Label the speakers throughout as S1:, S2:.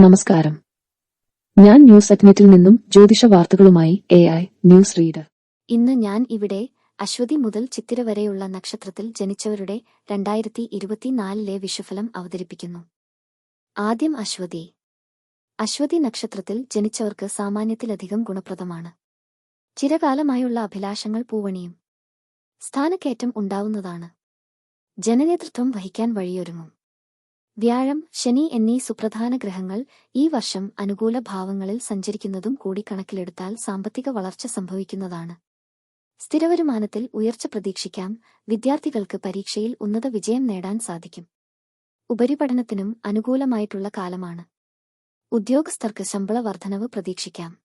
S1: നമസ്കാരം. ഞാൻ ന്യൂസ് അഗ്നറ്റിൽ നിന്നും ജ്യോതിഷ വാർത്തകളുമായി എ ഐ ന്യൂസ് റീഡർ.
S2: ഇന്ന് ഞാൻ ഇവിടെ അശ്വതി മുതൽ ചിത്തിര വരെയുള്ള നക്ഷത്രത്തിൽ ജനിച്ചവരുടെ രണ്ടായിരത്തി ഇരുപത്തിനാലിലെ വിഷുഫലം അവതരിപ്പിക്കുന്നു. ആദ്യം അശ്വതി. അശ്വതി നക്ഷത്രത്തിൽ ജനിച്ചവർക്ക് സാമാന്യത്തിലധികം ഗുണപ്രദമാണ്. ചിരകാലമായുള്ള അഭിലാഷങ്ങൾ പൂവണിയും. സ്ഥാനക്കയറ്റം ഉണ്ടാവുന്നതാണ്. ജനനേതൃത്വം വഹിക്കാൻ വഴിയൊരുങ്ങും. വ്യാഴം ശനി എന്നീ സുപ്രധാന ഗ്രഹങ്ങൾ ഈ വർഷം അനുകൂല ഭാവങ്ങളിൽ സഞ്ചരിക്കുന്നതും കൂടി കണക്കിലെടുത്താൽ സാമ്പത്തിക വളർച്ച സംഭവിക്കുന്നതാണ്. സ്ഥിരവരുമാനത്തിൽ ഉയർച്ച പ്രതീക്ഷിക്കാം വിദ്യാർത്ഥികൾക്ക് പരീക്ഷയിൽ ഉന്നത വിജയം നേടാൻ സാധിക്കും. ഉപരിപഠനത്തിനും അനുകൂലമായിട്ടുള്ള കാലമാണ്. ഉദ്യോഗസ്ഥർക്ക് ശമ്പള വർധനവ് പ്രതീക്ഷിക്കാം.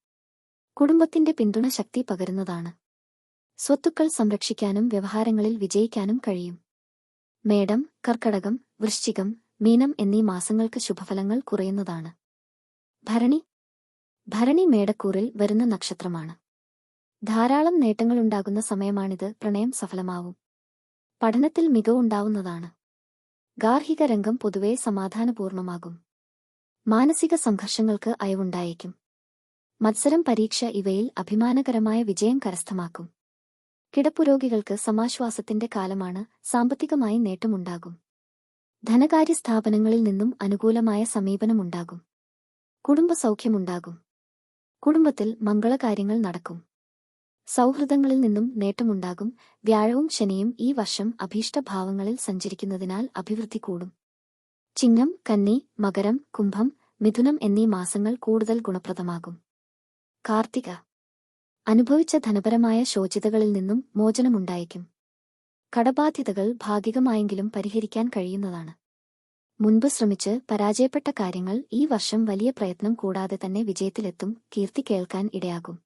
S2: കുടുംബത്തിന്റെ പിന്തുണ ശക്തി പകരുന്നതാണ്. സ്വത്തുക്കൾ സംരക്ഷിക്കാനും വ്യവഹാരങ്ങളിൽ വിജയിക്കാനും കഴിയും. മേടം കർക്കടകം വൃശ്ചികം മീനം എന്നീ മാസങ്ങൾക്ക് ശുഭഫലങ്ങൾ കുറയുന്നതാണ്. ഭരണി ഭരണി മേടക്കൂറിൽ വരുന്ന നക്ഷത്രമാണ്. ധാരാളം നേട്ടങ്ങളുണ്ടാകുന്ന സമയമാണിത് പ്രണയം സഫലമാവും. പഠനത്തിൽ മികവുണ്ടാവുന്നതാണ് ഗാർഹിക രംഗം പൊതുവെ സമാധാനപൂർണമാകും. മാനസിക സംഘർഷങ്ങൾക്ക് അയവുണ്ടായേക്കും. മത്സരം പരീക്ഷ ഇവയിൽ അഭിമാനകരമായ വിജയം കരസ്ഥമാക്കും. കിടപ്പുരോഗികൾക്ക് സമാശ്വാസത്തിന്റെ കാലമാണ് സാമ്പത്തികമായി നേട്ടമുണ്ടാകും. ധനകാര്യ സ്ഥാപനങ്ങളിൽ നിന്നും അനുകൂലമായ സമീപനമുണ്ടാകും. കുടുംബസൗഖ്യമുണ്ടാകും. കുടുംബത്തിൽ മംഗളകാര്യങ്ങൾ നടക്കും. സൗഹൃദങ്ങളിൽ നിന്നും നേട്ടമുണ്ടാകും. വ്യാഴവും ശനിയും ഈ വർഷം അഭീഷ്ടഭാവങ്ങളിൽ സഞ്ചരിക്കുന്നതിനാൽ അഭിവൃദ്ധി കൂടും. ചിങ്ങം കന്നി മകരം കുംഭം മിഥുനം എന്നീ മാസങ്ങൾ കൂടുതൽ ഗുണപ്രദമാകും. കാർത്തിക അനുഭവിച്ച ധനപരമായ ശോചിതകളിൽ നിന്നും മോചനമുണ്ടായേക്കും. കടബാധ്യതകൾ ഭാഗികമായെങ്കിലും പരിഹരിക്കാൻ കഴിയുന്നതാണ്. മുൻപ് ശ്രമിച്ച് പരാജയപ്പെട്ട കാര്യങ്ങൾ ഈ വർഷം വലിയ പ്രയത്നം കൂടാതെ തന്നെ വിജയത്തിലെത്തും കീർത്തി കേൾക്കാൻ ഇടയാകും.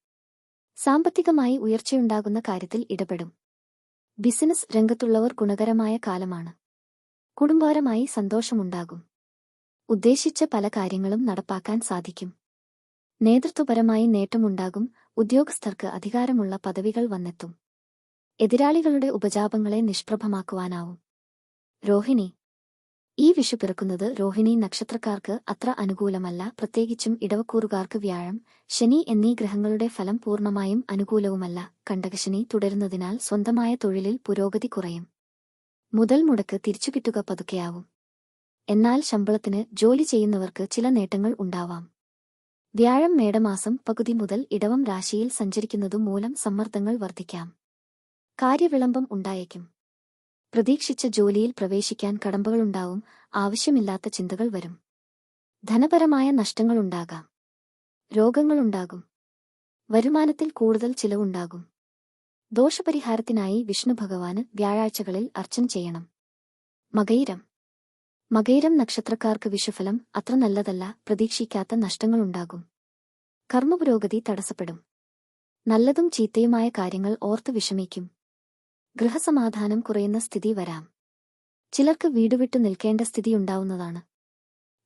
S2: സാമ്പത്തികമായി ഉയർച്ചയുണ്ടാകുന്ന കാര്യത്തിൽ ഇടപെടും. ബിസിനസ് രംഗത്തുള്ളവർ ഗുണകരമായ കാലമാണ്. കുടുംബപരമായി സന്തോഷമുണ്ടാകും. ഉദ്ദേശിച്ച പല കാര്യങ്ങളും നടപ്പാക്കാൻ സാധിക്കും. നേതൃത്വപരമായി നേട്ടമുണ്ടാകും. ഉദ്യോഗസ്ഥർക്ക് അധികാരമുള്ള പദവികൾ വന്നെത്തും. എതിരാളികളുടെ ഉപജാപങ്ങളെ നിഷ്പ്രഭമാക്കുവാനാവും. രോഹിണി. ഈ വിഷു പിറക്കുന്നത് രോഹിണി നക്ഷത്രക്കാർക്ക് അത്ര അനുകൂലമല്ല. പ്രത്യേകിച്ചും ഇടവക്കൂറുകാർക്ക് വ്യാഴം ശനി എന്നീ ഗ്രഹങ്ങളുടെ ഫലം പൂർണമായും അനുകൂലവുമല്ല. കണ്ടകശനി തുടരുന്നതിനാൽ സ്വന്തമായ തൊഴിലിൽ പുരോഗതി കുറയും. മുതൽ മുടക്ക് തിരിച്ചുകിട്ടുക പതുക്കെയാവും. എന്നാൽ ശമ്പളത്തിന് ജോലി ചെയ്യുന്നവർക്ക് ചില നേട്ടങ്ങൾ ഉണ്ടാവാം. വ്യാഴം മേടമാസം പകുതി മുതൽ ഇടവം രാശിയിൽ സഞ്ചരിക്കുന്നതു മൂലം സമ്മർദ്ദങ്ങൾ വർദ്ധിക്കാം. കാര്യവിളംബം ഉണ്ടായേക്കും. പ്രതീക്ഷിച്ച ജോലിയിൽ പ്രവേശിക്കാൻ കടമ്പകളുണ്ടാവും ആവശ്യമില്ലാത്ത ചിന്തകൾ വരും. ധനപരമായ നഷ്ടങ്ങളുണ്ടാകാം രോഗങ്ങളുണ്ടാകും വരുമാനത്തിൽ കൂടുതൽ ചിലവുണ്ടാകും. ദോഷപരിഹാരത്തിനായി വിഷ്ണു ഭഗവാന് വ്യാഴാഴ്ചകളിൽ അർച്ചന ചെയ്യണം. മകയിരം മകയിരം നക്ഷത്രക്കാർക്ക് വിഷുഫലം അത്ര നല്ലതല്ല പ്രതീക്ഷിക്കാത്ത നഷ്ടങ്ങളുണ്ടാകും കർമ്മപുരോഗതി തടസ്സപ്പെടും. നല്ലതും ചീത്തയുമായ കാര്യങ്ങൾ ഓർത്ത് വിഷമിക്കും. ഗൃഹസമാധാനം കുറയുന്ന സ്ഥിതി വരാം. ചിലർക്ക് വീടുവിട്ടു നിൽക്കേണ്ട സ്ഥിതിയുണ്ടാവുന്നതാണ്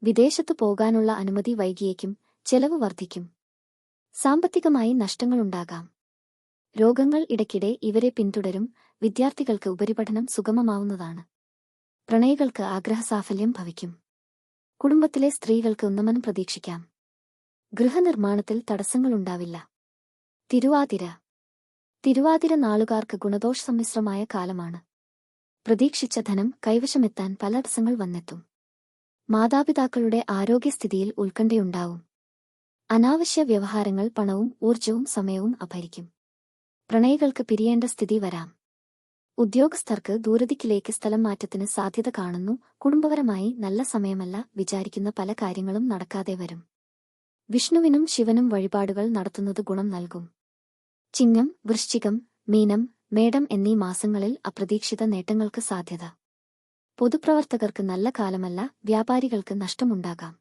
S2: വിദേശത്തു പോകാനുള്ള അനുമതി വൈകിയേക്കും ചെലവ് വർദ്ധിക്കും. സാമ്പത്തികമായി നഷ്ടങ്ങളുണ്ടാകാം രോഗങ്ങൾ ഇടയ്ക്കിടെ ഇവരെ പിന്തുടരും വിദ്യാർത്ഥികൾക്ക് ഉപരിപഠനം സുഗമമാവുന്നതാണ്. പ്രണയികൾക്ക് ആഗ്രഹസാഫല്യം ഭവിക്കും. കുടുംബത്തിലെ സ്ത്രീകൾക്ക് ഉന്നമനം പ്രതീക്ഷിക്കാം. ഗൃഹനിർമ്മാണത്തിൽ തടസ്സങ്ങളുണ്ടാവില്ല തിരുവാതിര തിരുവാതിര നാളുകാർക്ക് ഗുണദോഷ സമ്മിശ്രമായ കാലമാണ്. പ്രതീക്ഷിച്ച ധനം കൈവശമെത്താൻ പല ദിവസങ്ങൾ വന്നെത്തും. മാതാപിതാക്കളുടെ ആരോഗ്യസ്ഥിതിയിൽ ഉത്കണ്ഠയുണ്ടാവും. അനാവശ്യ വ്യവഹാരങ്ങൾ പണവും ഊർജവും സമയവും അപഹരിക്കും. പ്രണയികൾക്ക് പിരിയേണ്ട സ്ഥിതി വരാം. ഉദ്യോഗസ്ഥർക്ക് ദൂരദിക്കിലേക്ക് സ്ഥലം മാറ്റത്തിന് സാധ്യത കാണുന്നു. കുടുംബപരമായി നല്ല സമയമല്ല വിചാരിക്കുന്ന പല കാര്യങ്ങളും നടക്കാതെ വരും. വിഷ്ണുവിനും ശിവനും വഴിപാടുകൾ നടത്തുന്നത് ഗുണം നൽകും. ചിങ്ങം വൃശ്ചികം മീനം മേടം എന്നീ മാസങ്ങളിൽ അപ്രതീക്ഷിത നേട്ടങ്ങൾക്ക് സാധ്യത. പൊതുപ്രവർത്തകർക്ക് നല്ല കാലമല്ല വ്യാപാരികൾക്ക് നഷ്ടമുണ്ടാകാം.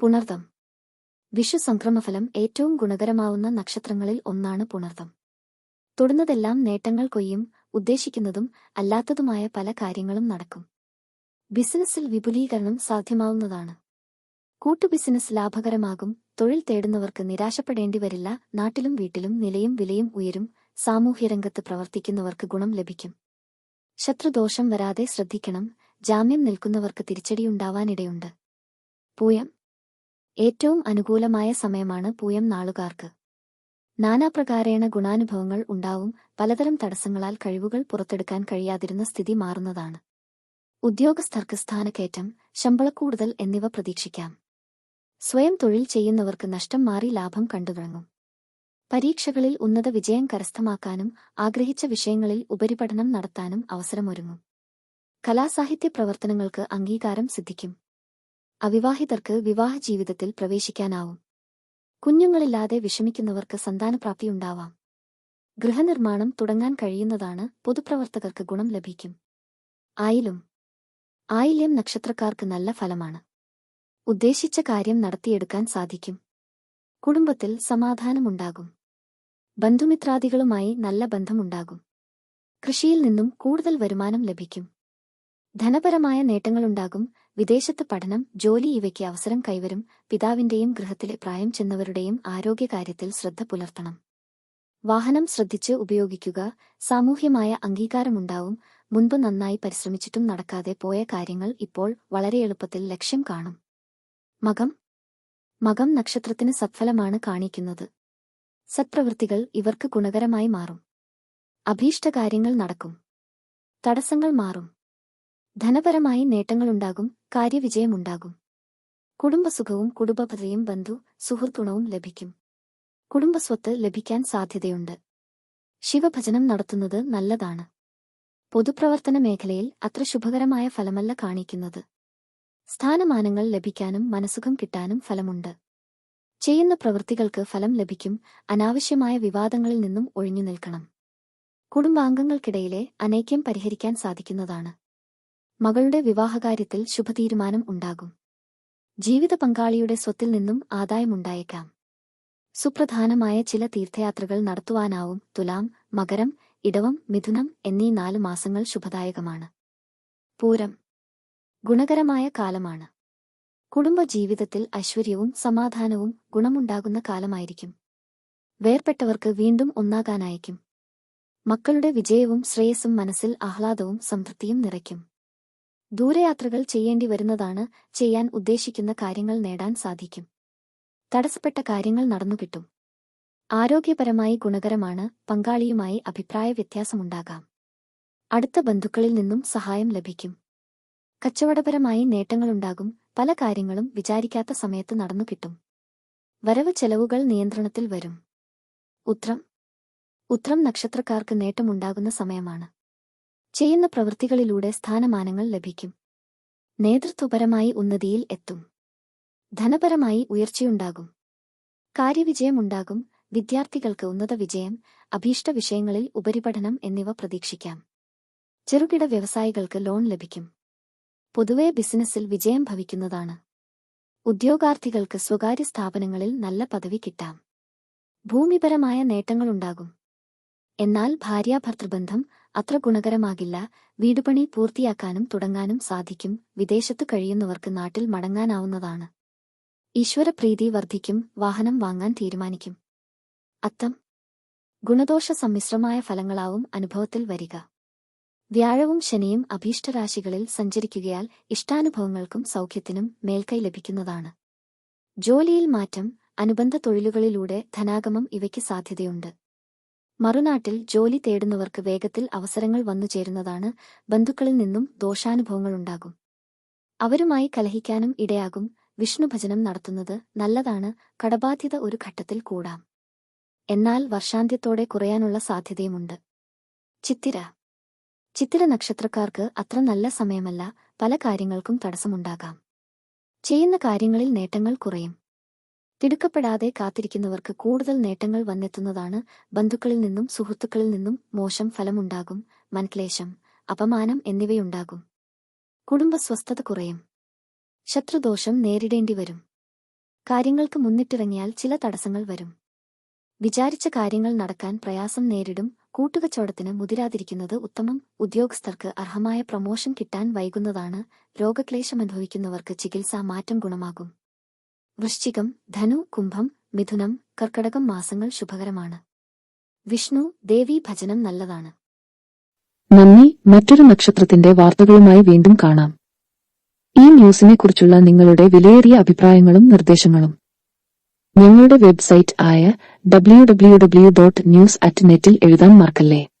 S2: പുണർതം വിഷു സംക്രമഫലം ഏറ്റവും ഗുണകരമാവുന്ന നക്ഷത്രങ്ങളിൽ ഒന്നാണ് പുണർതം തൊടുന്നതെല്ലാം നേട്ടങ്ങൾ കൊയ്യും ഉദ്ദേശിക്കുന്നതും അല്ലാത്തതുമായ പല കാര്യങ്ങളും നടക്കും. ബിസിനസ്സിൽ വിപുലീകരണം സാധ്യമാവുന്നതാണ്. കൂട്ടു ബിസിനസ് ലാഭകരമാകും തൊഴിൽ തേടുന്നവർക്ക് നിരാശപ്പെടേണ്ടി വരില്ല നാട്ടിലും വീട്ടിലും നിലയും വിലയും ഉയരും സാമൂഹ്യരംഗത്ത് പ്രവർത്തിക്കുന്നവർക്ക് ഗുണം ലഭിക്കും. ശത്രുദോഷം വരാതെ ശ്രദ്ധിക്കണം ജാമ്യം നിൽക്കുന്നവർക്ക് തിരിച്ചടിയുണ്ടാവാനിടയുണ്ട്. പൂയം. ഏറ്റവും അനുകൂലമായ സമയമാണ് പൂയം നാളുകാർക്ക്. നാനാപ്രകാരേണ ഗുണാനുഭവങ്ങൾ ഉണ്ടാവും പലതരം തടസ്സങ്ങളാൽ കഴിവുകൾ പുറത്തെടുക്കാൻ കഴിയാതിരുന്ന സ്ഥിതി മാറുന്നതാണ്. ഉദ്യോഗസ്ഥർക്ക് സ്ഥാനക്കയറ്റം ശമ്പളക്കൂടുതൽ എന്നിവ പ്രതീക്ഷിക്കാം. സ്വയം തൊഴിൽ ചെയ്യുന്നവർക്ക് നഷ്ടം മാറി ലാഭം കണ്ടുതുടങ്ങും. പരീക്ഷകളിൽ ഉന്നത വിജയം കരസ്ഥമാക്കാനും ആഗ്രഹിച്ച വിഷയങ്ങളിൽ ഉപരിപഠനം നടത്താനും അവസരമൊരുങ്ങും. കലാസാഹിത്യ പ്രവർത്തനങ്ങൾക്ക് അംഗീകാരം സിദ്ധിക്കും. അവിവാഹിതർക്ക് വിവാഹ ജീവിതത്തിൽ പ്രവേശിക്കാനാവും. കുഞ്ഞുങ്ങളില്ലാതെ വിഷമിക്കുന്നവർക്ക് സന്താനപ്രാപ്തി സന്താനപ്രാപ്തിയുണ്ടാവാം ഗൃഹനിർമ്മാണം തുടങ്ങാൻ കഴിയുന്നതാണ് പൊതുപ്രവർത്തകർക്ക് ഗുണം ലഭിക്കും. ആയിലും ആയില്യം നക്ഷത്രക്കാർക്ക് നല്ല ഫലമാണ്. ഉദ്ദേശിച്ച കാര്യം നടത്തിയെടുക്കാൻ സാധിക്കും. കുടുംബത്തിൽ സമാധാനമുണ്ടാകും. ബന്ധുമിത്രാദികളുമായി നല്ല ബന്ധമുണ്ടാകും. കൃഷിയിൽ നിന്നും കൂടുതൽ വരുമാനം ലഭിക്കും. ധനപരമായ നേട്ടങ്ങളുണ്ടാകും. വിദേശത്ത് പഠനം ജോലി ഇവയ്ക്ക് അവസരം കൈവരും. പിതാവിന്റെയും ഗൃഹത്തിലെ പ്രായം ചെന്നവരുടെയും ആരോഗ്യകാര്യത്തിൽ ശ്രദ്ധ പുലർത്തണം. വാഹനം ശ്രദ്ധിച്ച് ഉപയോഗിക്കുക. സാമൂഹ്യമായ അംഗീകാരമുണ്ടാവും. മുൻപ് നന്നായി പരിശ്രമിച്ചിട്ടും നടക്കാതെ പോയ കാര്യങ്ങൾ ഇപ്പോൾ വളരെ എളുപ്പത്തിൽ ലക്ഷ്യം കാണും. മകം മകം നക്ഷത്രത്തിന് സത്ഫലമാണ് കാണിക്കുന്നത്. സത്പ്രവൃത്തികൾ ഇവർക്ക് ഗുണകരമായി മാറും. അഭീഷ്ടകാര്യങ്ങൾ നടക്കും. തടസ്സങ്ങൾ മാറും. ധനപരമായി നേട്ടങ്ങളുണ്ടാകും കാര്യവിജയമുണ്ടാകും. കുടുംബസുഖവും കുടുംബഭദ്രയും ബന്ധു സുഹൃത്തുണവും ലഭിക്കും. കുടുംബസ്വത്ത് ലഭിക്കാൻ സാധ്യതയുണ്ട്. ശിവഭജനം നടത്തുന്നത് നല്ലതാണ്. പൊതുപ്രവർത്തന മേഖലയിൽ അത്ര ശുഭകരമായ ഫലമല്ല കാണിക്കുന്നത്. സ്ഥാനമാനങ്ങൾ ലഭിക്കാനും മനസുഖം കിട്ടാനും ഫലമുണ്ട്. ചെയ്യുന്ന പ്രവൃത്തികൾക്ക് ഫലം ലഭിക്കും അനാവശ്യമായ വിവാദങ്ങളിൽ നിന്നും ഒഴിഞ്ഞു നിൽക്കണം. കുടുംബാംഗങ്ങൾക്കിടയിലെ അനൈക്യം പരിഹരിക്കാൻ സാധിക്കുന്നതാണ്. മകളുടെ വിവാഹകാര്യത്തിൽ ശുഭതീരുമാനം ഉണ്ടാകും. ജീവിത പങ്കാളിയുടെ സ്വത്തിൽ നിന്നും ആദായമുണ്ടായേക്കാം. സുപ്രധാനമായ ചില തീർത്ഥയാത്രകൾ നടത്തുവാനാവും തുലാം മകരം ഇടവം മിഥുനം എന്നീ നാല് മാസങ്ങൾ ശുഭദായകമാണ്. പൂരം ഗുണകരമായ കാലമാണ്. കുടുംബജീവിതത്തിൽ ഐശ്വര്യവും സമാധാനവും ഗുണമുണ്ടാകുന്ന കാലമായിരിക്കും. വേർപെട്ടവർക്ക് വീണ്ടും ഒന്നാകാനായിരിക്കും. മക്കളുടെ വിജയവും ശ്രേയസ്സും മനസ്സിൽ ആഹ്ലാദവും സംതൃപ്തിയും നിറയ്ക്കും. ദൂരയാത്രകൾ ചെയ്യേണ്ടി വരുന്നതാണ് ചെയ്യാൻ ഉദ്ദേശിക്കുന്ന കാര്യങ്ങൾ നേടാൻ സാധിക്കും. തടസ്സപ്പെട്ട കാര്യങ്ങൾ നടന്നുകിട്ടും ആരോഗ്യപരമായി ഗുണകരമാണ് പങ്കാളിയുമായി അഭിപ്രായ വ്യത്യാസമുണ്ടാകാം. അടുത്ത ബന്ധുക്കളിൽ നിന്നും സഹായം ലഭിക്കും. കച്ചവടപരമായി നേട്ടങ്ങളുണ്ടാകും പല കാര്യങ്ങളും വിചാരിക്കാത്ത സമയത്ത് നടന്നു കിട്ടും. വരവ് ചെലവുകൾ നിയന്ത്രണത്തിൽ വരും. ഉത്രം. ഉത്രം നക്ഷത്രക്കാർക്ക് നേട്ടമുണ്ടാകുന്ന സമയമാണ്. ചെയ്യുന്ന പ്രവൃത്തികളിലൂടെ സ്ഥാനമാനങ്ങൾ ലഭിക്കും. നേതൃത്വപരമായി ഉന്നതിയിൽ എത്തും. ധനപരമായി ഉയർച്ചയുണ്ടാകും. കാര്യവിജയമുണ്ടാകും. വിദ്യാർത്ഥികൾക്ക് ഉന്നത വിജയം അഭീഷ്ട വിഷയങ്ങളിൽ ഉപരിപഠനം എന്നിവ പ്രതീക്ഷിക്കാം. ചെറുകിട വ്യവസായികൾക്ക് ലോൺ ലഭിക്കും. പൊതുവെ ബിസിനസ്സിൽ വിജയം ഭവിക്കുന്നതാണ്. ഉദ്യോഗാർത്ഥികൾക്ക് സ്വകാര്യ സ്ഥാപനങ്ങളിൽ നല്ല പദവി കിട്ടാം. ഭൂമിപരമായ നേട്ടങ്ങളുണ്ടാകും. എന്നാൽ ഭാര്യാഭർത്തൃബന്ധം അത്ര ഗുണകരമാകില്ല വീടുപണി പൂർത്തിയാക്കാനും തുടങ്ങാനും സാധിക്കും വിദേശത്തു കഴിയുന്നവർക്ക് നാട്ടിൽ മടങ്ങാനാവുന്നതാണ്. ഈശ്വരപ്രീതി വർദ്ധിക്കും വാഹനം വാങ്ങാൻ തീരുമാനിക്കും. അത്തം. ഗുണദോഷ സമ്മിശ്രമായ ഫലങ്ങളാവും അനുഭവത്തിൽ വരിക. വ്യാഴവും ശനിയും അഭീഷ്ടരാശികളിൽ സഞ്ചരിക്കുകയാൽ ഇഷ്ടാനുഭവങ്ങൾക്കും സൗഖ്യത്തിനും മേൽക്കൈ ലഭിക്കുന്നതാണ്. ജോലിയിൽ മാറ്റം അനുബന്ധ തൊഴിലുകളിലൂടെ ധനാഗമം ഇവയ്ക്ക് സാധ്യതയുണ്ട്. മറുനാട്ടിൽ ജോലി തേടുന്നവർക്ക് വേഗത്തിൽ അവസരങ്ങൾ വന്നുചേരുന്നതാണ് ബന്ധുക്കളിൽ നിന്നും ദോഷാനുഭവങ്ങളുണ്ടാകും അവരുമായി കലഹിക്കാനും ഇടയാകും. വിഷ്ണുഭജനം നടത്തുന്നത് നല്ലതാണ്. കടബാധ്യത ഒരു ഘട്ടത്തിൽ കൂടാം. എന്നാൽ വർഷാന്ത്യത്തോടെ കുറയാനുള്ള സാധ്യതയുമുണ്ട്. ചിത്തിര ചിത്തിര നക്ഷത്രക്കാർക്ക് അത്ര നല്ല സമയമല്ല. പല കാര്യങ്ങൾക്കും തടസ്സമുണ്ടാകാം. ചെയ്യുന്ന കാര്യങ്ങളിൽ നേട്ടങ്ങൾ കുറയും. തിടുക്കപ്പെടാതെ കാത്തിരിക്കുന്നവർക്ക് കൂടുതൽ നേട്ടങ്ങൾ വന്നെത്തുന്നതാണ് ബന്ധുക്കളിൽ നിന്നും സുഹൃത്തുക്കളിൽ നിന്നും മോശം ഫലമുണ്ടാകും. മനക്ലേശം അപമാനം എന്നിവയുണ്ടാകും. കുടുംബസ്വസ്ഥത കുറയും. ശത്രുദോഷം നേരിടേണ്ടി വരും. കാര്യങ്ങൾക്ക് മുന്നിട്ടിറങ്ങിയാൽ ചില തടസ്സങ്ങൾ വരും. വിചാരിച്ച കാര്യങ്ങൾ നടക്കാൻ പ്രയാസം നേരിടും. കൂട്ടുകച്ചവടത്തിന് മുതിരാതിരിക്കുന്നത് ഉത്തമം. ഉദ്യോഗസ്ഥർക്ക് അർഹമായ പ്രമോഷൻ കിട്ടാൻ വൈകുന്നതാണ്. രോഗക്ലേശം രോഗക്ലേശമനുഭവിക്കുന്നവർക്ക് ചികിത്സാ മാറ്റം ഗുണമാകും. വൃശ്ചികം ധനു കുംഭം മിഥുനം കർക്കടകം മാസങ്ങൾ ശുഭകരമാണ്. വിഷ്ണു ദേവി ഭജനം നല്ലതാണ്.
S1: നന്ദി. മറ്റൊരു നക്ഷത്രത്തിന്റെ വാർത്തകളുമായി വീണ്ടും കാണാം. ഈ ന്യൂസിനെക്കുറിച്ചുള്ള നിങ്ങളുടെ വിലയേറിയ അഭിപ്രായങ്ങളും നിർദ്ദേശങ്ങളും ഞങ്ങളുടെ വെബ്സൈറ്റ് ആയ W W W dot news at നെറ്റിൽ എഴുതാൻ മറക്കല്ലേ?